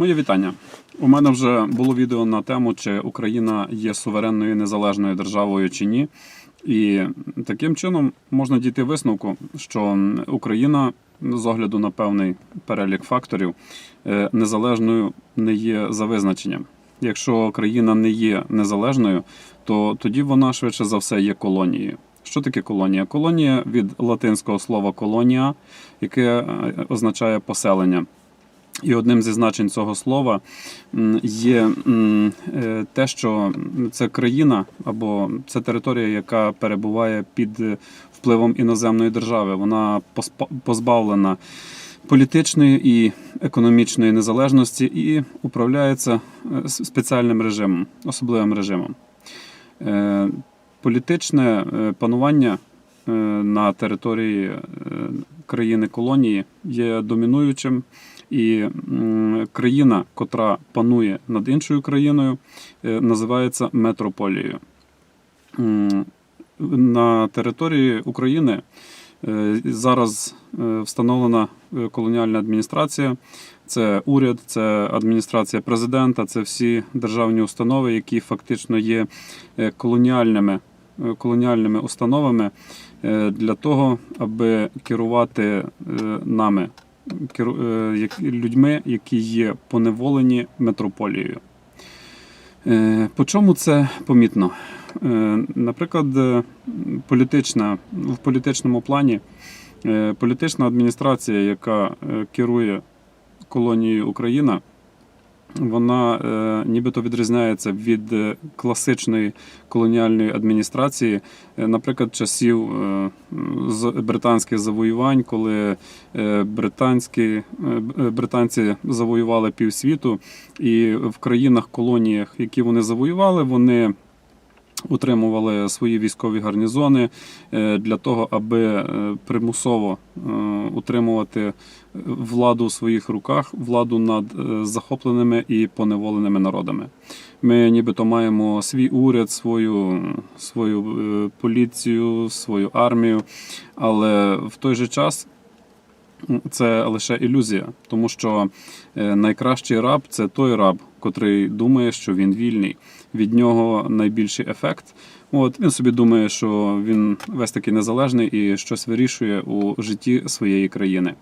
Моє вітання. У мене вже було відео на тему, чи Україна є суверенною незалежною державою чи ні. І таким чином можна дійти висновку, що Україна з огляду на певний перелік факторів е, незалежною не є за визначенням. Якщо країна не є незалежною, то тоді вона швидше за все є колонією. Що таке колонія? Колонія від латинського слова колонія, яке е, означає поселення. І одним зі значень цього слова є е, те, що це країна або це територія, яка перебуває під е, впливом іноземної держави. Вона позбавлена політичної і економічної незалежності і управляється е, спеціальним режимом, особливим режимом. Політичне панування на території країни колонії є домінуючим, і країна, котра панує над іншою країною, е, називається метрополією. На території України е, зараз е, встановлена колоніальна адміністрація. Це уряд, це адміністрація президента, це всі державні установи, які фактично є колоніальними, колоніальними установами для того, аби керувати нами, людьми, які є поневолені метрополією. Е, По чому це помітно? Е, Наприклад, е, політична, в політичному плані е, політична адміністрація, яка е, керує колонією Україна, вона е, нібито відрізняється від е, класичної колоніальної адміністрації, е, наприклад, часів британських завоювань, коли британські, британці завоювали півсвіту, і в країнах-колоніях, які вони завоювали, вони утримували свої військові гарнізони е, для того, аби е, примусово е, утримувати владу у своїх руках, владу над захопленими і поневоленими народами. Ми нібито маємо свій уряд, свою, свою поліцію, свою армію, але в той же час це лише ілюзія, тому що найкращий раб це той раб, котрий думає, що він вільний. Від нього найбільший ефект. От він собі думає, що він весь таки незалежний і щось вирішує у житті своєї країни.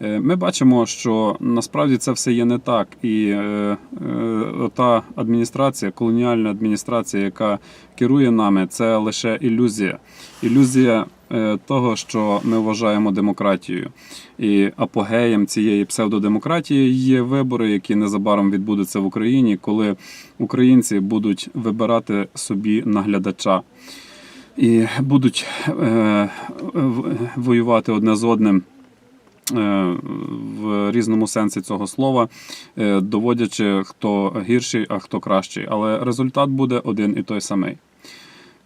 Е, Ми бачимо, що насправді це все є не так, і е, е, та адміністрація, колоніальна адміністрація, яка керує нами, це лише ілюзія. Ілюзія того, що ми вважаємо демократією. І апогеєм цієї псевдодемократії є вибори, які незабаром відбудуться в Україні, коли українці будуть вибирати собі наглядача і будуть е, воювати одне з одним. Е, В різному сенсі цього слова, е, доводячи, хто гірший, а хто кращий. Але результат буде один і той самий.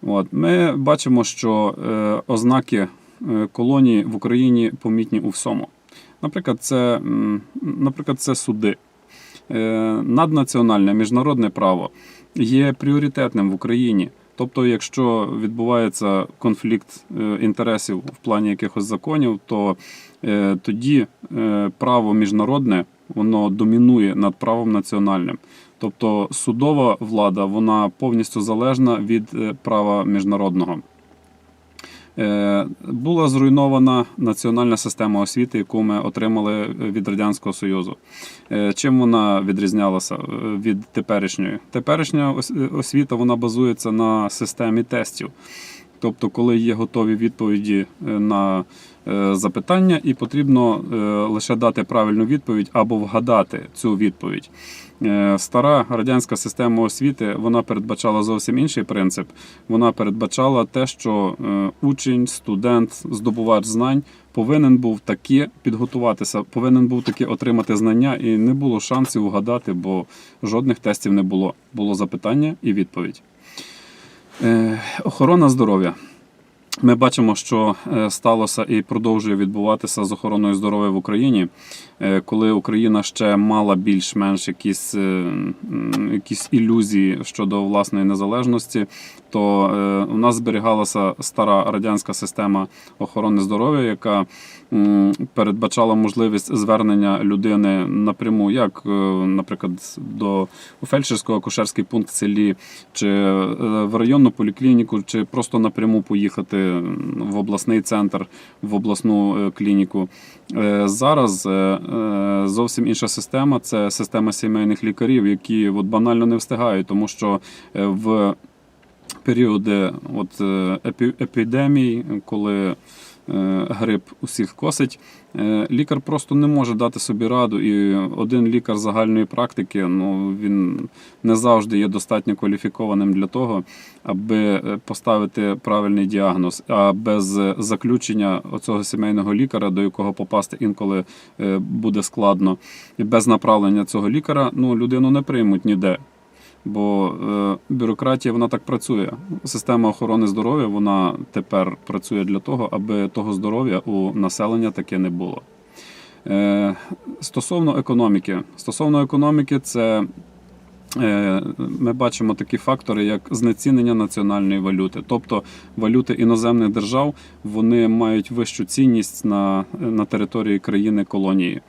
От. Ми бачимо, що е, ознаки колонії в Україні помітні у всьому. Наприклад, це, наприклад, це суди. Наднаціональне міжнародне право є пріоритетним в Україні. Тобто, якщо відбувається конфлікт інтересів в плані якихось законів, то тоді е, право міжнародне воно домінує над правом національним. Тобто судова влада вона повністю залежна від е, права міжнародного. Е, Була зруйнована національна система освіти, яку ми отримали від Радянського Союзу. Е, Чим вона відрізнялася е, від теперішньої? Теперішня е, освіта вона базується на системі тестів. Тобто, коли є готові відповіді е, на е, запитання, і потрібно е, лише дати правильну відповідь або вгадати цю відповідь. Стара радянська система освіти вона передбачала зовсім інший принцип. Вона передбачала те, що учень, студент, здобувач знань повинен був таки підготуватися, повинен був таки отримати знання, і не було шансів вгадати, бо жодних тестів не було. Було запитання і відповідь. Е, Охорона здоров'я. Ми бачимо, що е, сталося і продовжує відбуватися з охороною здоров'я в Україні, Е, коли Україна ще мала більш-менш якісь, е, якісь ілюзії щодо власної незалежності, то у нас зберігалася стара радянська система охорони здоров'я, яка передбачала можливість звернення людини напряму, як, наприклад, до у фельдшерсько-акушерський пункт в селі, чи в районну поліклініку, чи просто напряму поїхати в обласний центр, в обласну е, клініку. Е, Зараз е, зовсім інша система це система сімейних лікарів, які от банально не встигають, тому що в періоди от, епідемій, коли е, грип усіх косить, е, лікар просто не може дати собі раду. І один лікар загальної практики ну, він не завжди є достатньо кваліфікованим для того, аби е, поставити правильний діагноз. А без заключення оцього сімейного лікаря, до якого попасти інколи буде складно, і без направлення цього лікаря ну, людину не приймуть ніде. Бо е, бюрократія вона так працює. Система охорони здоров'я вона тепер працює для того, аби того здоров'я у населення таке не було. Е, стосовно економіки, стосовно економіки, це е, ми бачимо такі фактори, як знецінення національної валюти, тобто валюти іноземних держав вони мають вищу цінність на, на території країни колонії.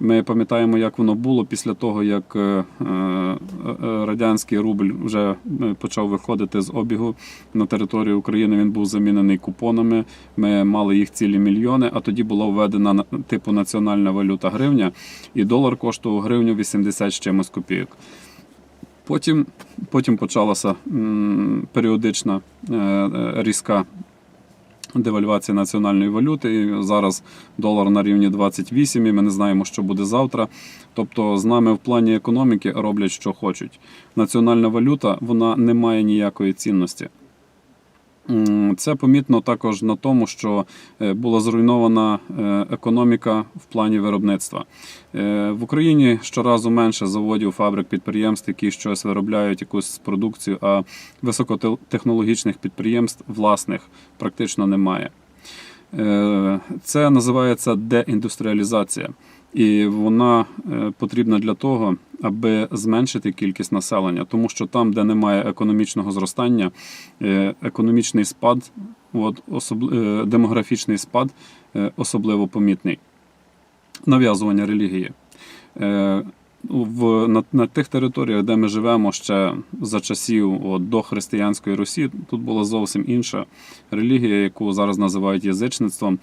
Ми пам'ятаємо, як воно було після того, як е, е, е, радянський рубль вже почав виходити з обігу на територію України. Він був замінений купонами. Ми мали їх цілі мільйони. А тоді була введена типу національна валюта гривня, і долар коштував гривню 80 з чимось копійок. Потім, потім почалася періодична різка девальвація національної валюти. Зараз долар на рівні 28, і ми не знаємо, що буде завтра. Тобто, з нами в плані економіки роблять, що хочуть. Національна валюта вона не має ніякої цінності. Це помітно також на тому, що е, була зруйнована е, економіка в плані виробництва. Е, В Україні щоразу менше заводів, фабрик, підприємств, які щось виробляють, якусь продукцію, а високотехнологічних підприємств власних практично немає. Це називається деіндустріалізація, і вона е, потрібна для того, аби зменшити кількість населення, тому що там, де немає економічного зростання, е, економічний спад, от, особ... е, демографічний спад особливо помітний. Нав'язування релігії. В, на, на тих територіях, де ми живемо ще за часів от, до християнської Русі, тут була зовсім інша релігія, яку зараз називають язичництвом.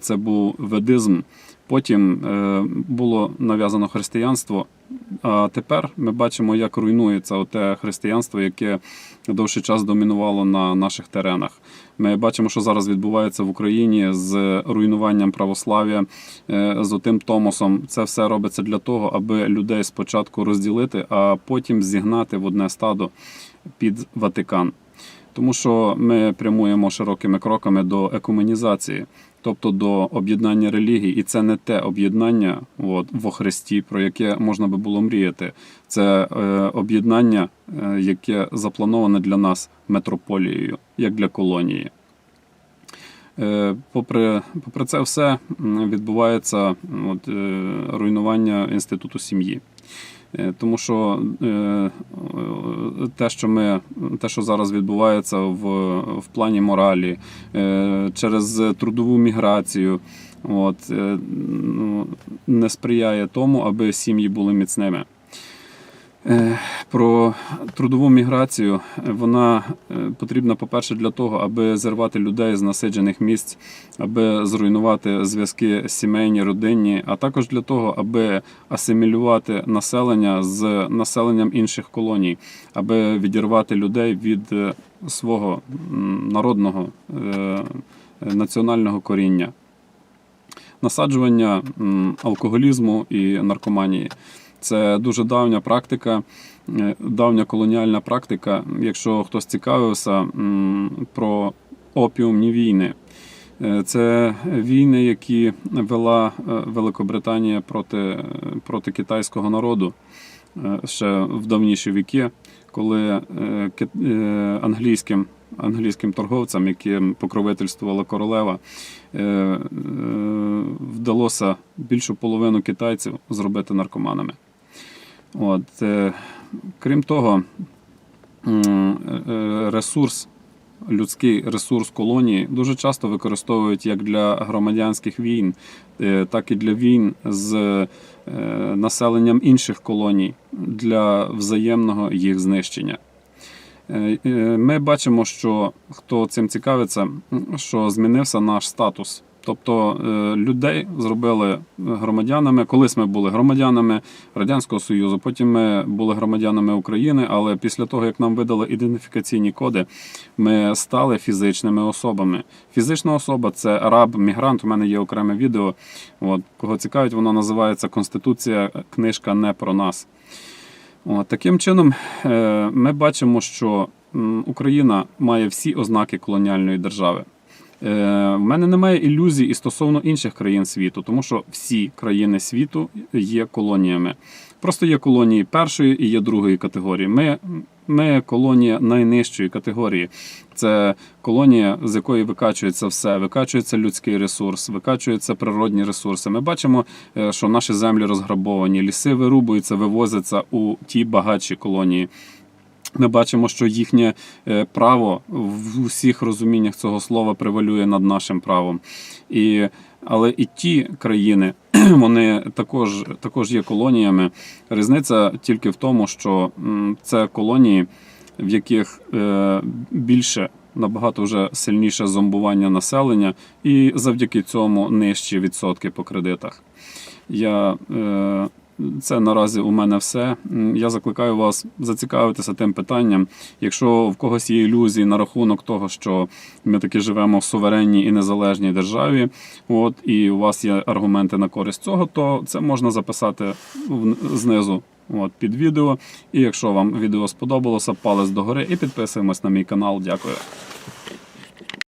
Це був ведизм. Потім е, було нав'язано християнство. А тепер ми бачимо, як руйнується те християнство, яке довший час домінувало на наших теренах. Ми бачимо, що зараз відбувається в Україні з руйнуванням православ'я, е, з отим Томосом. Це все робиться для того, аби людей спочатку розділити, а потім зігнати в одне стадо під Ватикан. Тому що ми прямуємо широкими кроками до екуменізації, тобто до об'єднання релігій, і це не те об'єднання от, во Христі, про яке можна би було мріяти. Це е, об'єднання, е, яке заплановане для нас метрополією, як для колонії. Е, Попри, попри це все відбувається от, е, руйнування інституту сім'ї. Е, Тому що е, те, що ми, те, що зараз відбувається в, в плані моралі, е, через трудову міграцію, от, е, ну, не сприяє тому, аби сім'ї були міцними. Е, Про трудову міграцію вона е, потрібна, по-перше, для того, аби зірвати людей з насиджених місць, аби зруйнувати зв'язки сімейні, родинні, а також для того, аби асимілювати населення з населенням інших колоній, аби відірвати людей від е, свого народного національного коріння. Насаджування алкоголізму і наркоманії. Це дуже давня практика, е, давня колоніальна практика. Якщо хтось цікавився про опіумні війни, Е, це війни, які вела е, Великобританія проти, проти китайського народу ще в давніші віки, коли ки- англійським англійським торговцям, яким покровительствувала королева, вдалося більшу половину китайців зробити наркоманами. От, е, крім того, е, ресурс, людський ресурс колонії дуже часто використовують як для громадянських війн, е, так і для війн з населенням інших колоній для взаємного їх знищення. Ми бачимо, що хто цим цікавиться, що змінився наш статус. Тобто е, людей зробили громадянами. Колись ми були громадянами Радянського Союзу, потім ми були громадянами України, але після того, як нам видали ідентифікаційні коди, ми стали фізичними особами. Фізична особа це раб, мігрант. У мене є окреме відео. От, кого цікавить, воно називається Конституція, книжка не про нас. От, таким чином, е, ми бачимо, що Україна має всі ознаки колоніальної держави. Е, В мене немає ілюзій і стосовно інших країн світу, тому що всі країни світу є колоніями. Просто є колонії першої і є другої категорії. Ми, ми колонія найнижчої категорії. Це колонія, з якої викачується все. Викачується людський ресурс, викачуються природні ресурси. Ми бачимо, е, що наші землі розграбовані, ліси вирубуються, вивозяться у ті багатші колонії. Ми бачимо, що їхнє е, право в усіх розуміннях цього слова превалює над нашим правом. І, але і ті країни, вони також, також є колоніями. Різниця тільки в тому, що це колонії, в яких е, більше. Набагато вже сильніше зомбування населення, і завдяки цьому нижчі відсотки по кредитах. Я е, це наразі у мене все. Я закликаю вас зацікавитися тим питанням. Якщо в когось є ілюзії на рахунок того, що ми таки живемо в суверенній і незалежній державі, от і у вас є аргументи на користь цього, то це можна записати знизу. От під відео. І якщо вам відео сподобалося, палець догори і підписуємось на мій канал. Дякую.